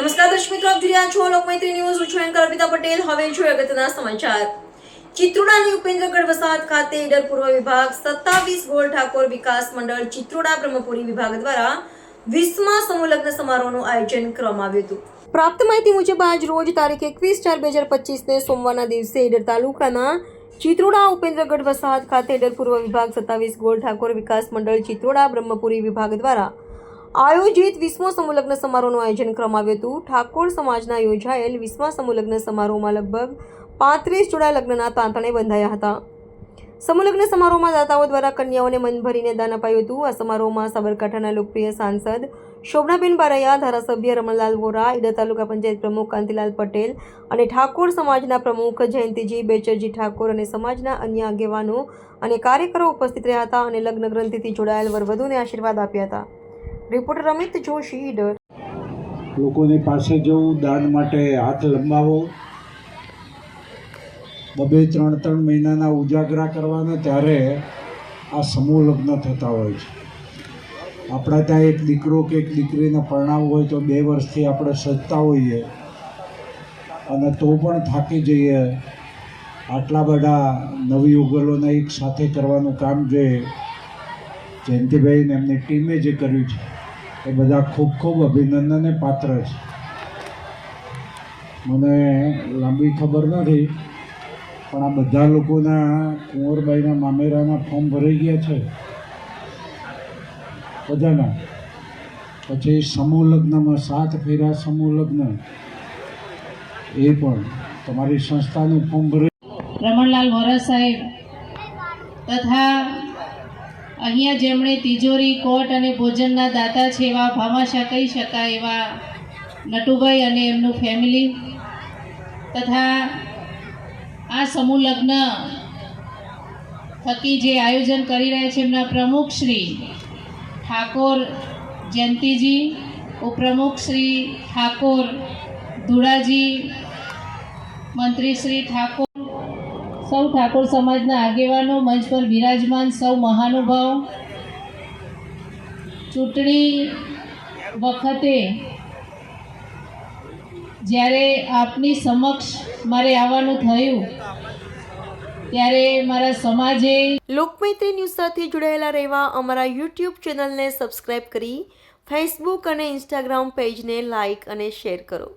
નમસ્કાર દર્શક મિત્રો, આપ જોઈ રહ્યા છો લોકમૈત્રી ન્યૂઝ. એન્કર અર્પિતા પટેલ. હવે જોઈએ અગત્યના સમાચાર. ચિત્રોડાની ઉપેન્દ્રગઢ વસાહત ખાતે ઈડર પૂર્વ વિભાગ સત્તાવીસ ગોળ ઠાકોર વિકાસ મંડળ ચિત્રોડા બ્રહ્મપુરી વિભાગ દ્વારા વીસમા સમૂહલગ્ન સમારોહનું આયોજન કરવામાં આવ્યું હતું. પ્રાપ્ત માહિતી મુજબ, આજ રોજ તારીખ એકવીસ ચાર બે હજાર પચીસને સોમવારના દિવસે ઈડર તાલુકાના ચિત્રોડા ઉપેન્દ્રગઢ વસાહત ખાતે ડર પૂર્વ વિભાગ સત્તાવીસ ગોળ ઠાકોર વિકાસ મંડળ ચિત્રોડા બ્રહ્મપુરી વિભાગ દ્વારા આયોજિત વિશ્વ સમૂહલગ્ન સમારોહનું આયોજન કરવામાં આવ્યું હતું. ઠાકોર સમાજના યોજાયેલ વિશ્વ સમૂહલગ્ન સમારોહમાં લગભગ પાંત્રીસ જોડા લગ્નના તાંતણે બંધાયા હતા. સમૂહલગ્ન સમારોહમાં દાતાઓ દ્વારા કન્યાઓને મન ભરીને દાન અપાયું હતું. આ સમારોહમાં સાબરકાંઠાના લોકપ્રિય સાંસદ શોભનાબેન બારૈયા, ધારાસભ્ય રમણલાલ વોરા, ઈડર તાલુકા પંચાયત પ્રમુખ કાંતિલાલ પટેલ અને ઠાકોર સમાજના પ્રમુખ જયંતિજી બેચરજી ઠાકોર અને સમાજના અન્ય આગેવાનો અને કાર્યકરો ઉપસ્થિત રહ્યા હતા અને લગ્ન ગ્રંથિથી જોડાયેલ વરવધુને આશીર્વાદ આપ્યા હતા. રિપોર્ટર અમિત જોશી, ઈડર. લોકોની પાસે જવું દાન માટે હાથ લંબાવો બબે ત્રણ ત્રણ મહિનાના ઉજાગરા કરવાના ત્યારે આ સમૂહ લગ્ન થતા હોય છે. આપણા ત્યાં એક દીકરો કે એક દીકરીને પરણાવવું હોય તો બે વર્ષથી આપણે સજતા હોઈએ અને તો પણ થાકી જઈએ. આટલા બધા નવી યુગલોને એક સાથે કરવાનું કામ જે જયંતિભાઈ ને એમની ટીમે જે કર્યું છે, એ બધા ખૂબ ખૂબ અભિનંદનને પાત્ર છે. મને લાંબી ખબર નથી પણ આ બધા લોકોના કુંવરબાઈના મામેરાના ફોર્મ ભરાઈ ગયા છે. બધાના. પછી સમૂહ લગ્નમાં સાત ફેરા સમૂહ લગ્ન. એ પણ તમારી સંસ્થાનું ફોર્મ ભરાઈ રમણલાલ વોરા સાહેબ તથા અહીંયા જેમણે તિજોરી, કોટ અને ભોજનના દાતા છે એવા ભામાશા કહી શકાય એવા નટુભાઈ અને એમનું ફેમિલી તથા આ સમૂહ લગ્ન થકી જે આયોજન કરી રહ્યા છે એમના પ્રમુખ શ્રી ઠાકોર જયંતિજી, ઉપપ્રમુખ શ્રી ઠાકોર ધુડાજી, મંત્રી શ્રી ઠાકોર, સૌ ઠાકોર સમાજના આગેવાનો, મંચ પર બિરાજમાન, સૌ મહાનુભાવ. ચૂંટણી વખતે જ્યારે આપની સમક્ષ મારે આવવાનું થયું, ત્યારે મારા સમાજે લોકમૈત્રી ન્યૂઝ સાથે જોડાયેલા રહેવા અમારા યુટ્યુબ ચેનલને સબસ્ક્રાઇબ કરી ફેસબુક અને ઇન્સ્ટાગ્રામ પેજને લાઇક અને શેર કરો.